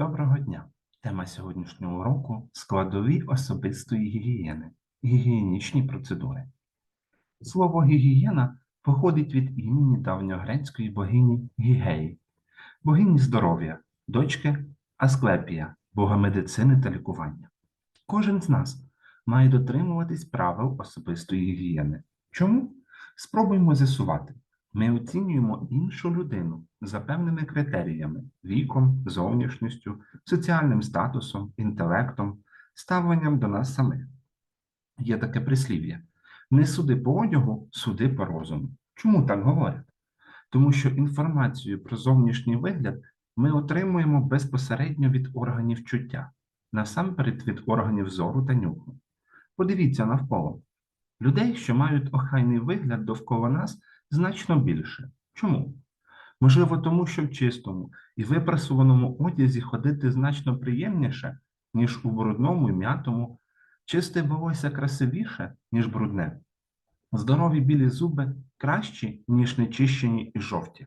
Доброго дня! Тема сьогоднішнього уроку складові особистої гігієни, гігієнічні процедури. Слово гігієна походить від імені давньогрецької богині Гігеї, богині здоров'я, дочки Асклепія, бога медицини та лікування. Кожен з нас має дотримуватись правил особистої гігієни. Чому? Спробуємо з'ясувати. Ми оцінюємо іншу людину за певними критеріями: віком, зовнішністю, соціальним статусом, інтелектом, ставленням до нас самих. Є таке прислів'я: не суди по одягу, суди по розуму. Чому так говорять? Тому що інформацію про зовнішній вигляд ми отримуємо безпосередньо від органів чуття, насамперед від органів зору та нюху. Подивіться навколо. Людей, що мають охайний вигляд довкола нас, значно більше. Чому? Можливо, тому що в чистому і випрасуваному одязі ходити значно приємніше, ніж у брудному і м'ятому, чисте волосся красивіше, ніж брудне. Здорові білі зуби кращі, ніж нечищені і жовті.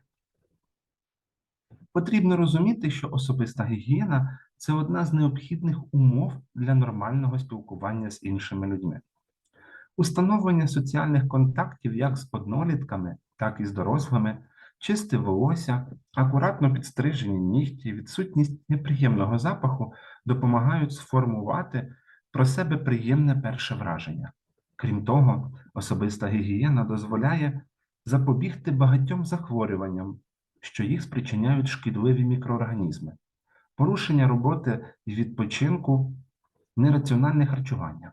Потрібно розуміти, що особиста гігієна це одна з необхідних умов для нормального спілкування з іншими людьми. Установлення соціальних контактів як з однолітками, так і з дорослими, чисте волосся, акуратно підстрижені нігті, відсутність неприємного запаху допомагають сформувати про себе приємне перше враження. Крім того, особиста гігієна дозволяє запобігти багатьом захворюванням, що їх спричиняють шкідливі мікроорганізми, порушення роботи і відпочинку, нераціональне харчування.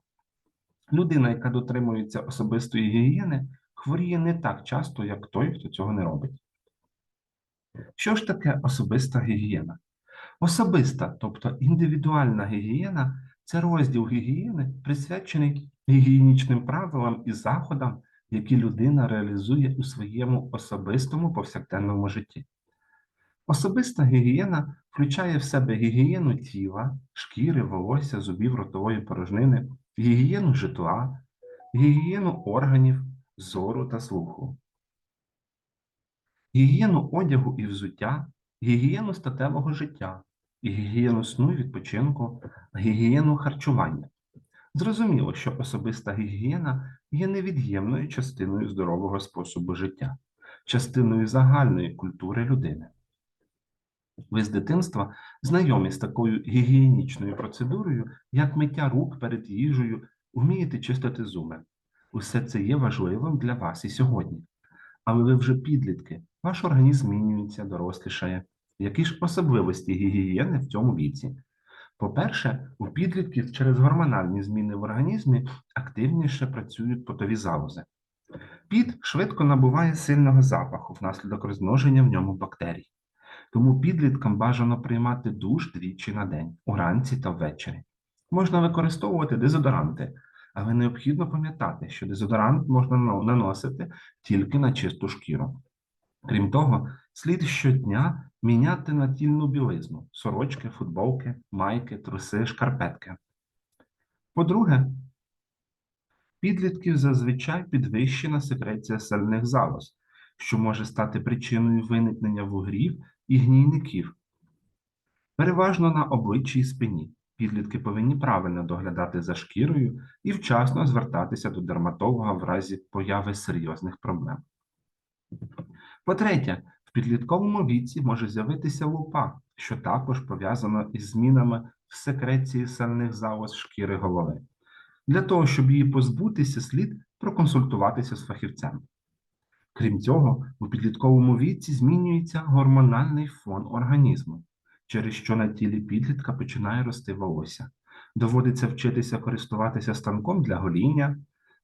Людина, яка дотримується особистої гігієни, хворіє не так часто, як той, хто цього не робить. Що ж таке особиста гігієна? Особиста, тобто індивідуальна гігієна це розділ гігієни, присвячений гігієнічним правилам і заходам, які людина реалізує у своєму особистому повсякденному житті. Особиста гігієна включає в себе гігієну тіла, шкіри, волосся, зубів, ротової порожнини, гігієну житла, гігієну органів, зору та слуху, гігієну одягу і взуття, гігієну статевого життя, гігієну сну і відпочинку, гігієну харчування. Зрозуміло, що особиста гігієна є невід'ємною частиною здорового способу життя, частиною загальної культури людини. Ви з дитинства знайомі з такою гігієнічною процедурою, як миття рук перед їжею, вмієте чистити зуби. Усе це є важливим для вас і сьогодні. Але ви вже підлітки, ваш організм змінюється, дорослішає. Які ж особливості гігієни в цьому віці? По-перше, у підлітків через гормональні зміни в організмі активніше працюють потові залози. Під швидко набуває сильного запаху внаслідок розмноження в ньому бактерій. Тому підліткам бажано приймати душ двічі на день, уранці та ввечері. Можна використовувати дезодоранти, але необхідно пам'ятати, що дезодорант можна наносити тільки на чисту шкіру. Крім того, слід щодня міняти натільну білизну сорочки, футболки, майки, труси, шкарпетки. По-друге, підлітків зазвичай підвищена секреція сальних залоз, що може стати причиною виникнення вугрів і гнійників. Переважно на обличчі і спині. Підлітки повинні правильно доглядати за шкірою і вчасно звертатися до дерматолога в разі появи серйозних проблем. По-третє, в підлітковому віці може з'явитися лупа, що також пов'язана із змінами в секреції сальних залоз шкіри голови. Для того, щоб її позбутися, слід проконсультуватися з фахівцем. Крім цього, у підлітковому віці змінюється гормональний фон організму, через що на тілі підлітка починає рости волосся. Доводиться вчитися користуватися станком для гоління,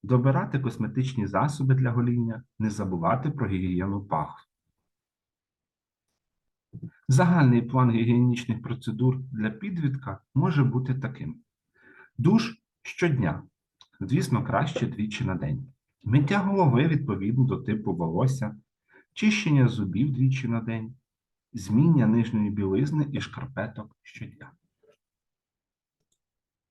добирати косметичні засоби для гоління, не забувати про гігієну пах. Загальний план гігієнічних процедур для підлітка може бути таким: душ щодня, звісно, краще двічі на день. Миття голови відповідно до типу волосся, чищення зубів двічі на день, зміння нижньої білизни і шкарпеток щодня.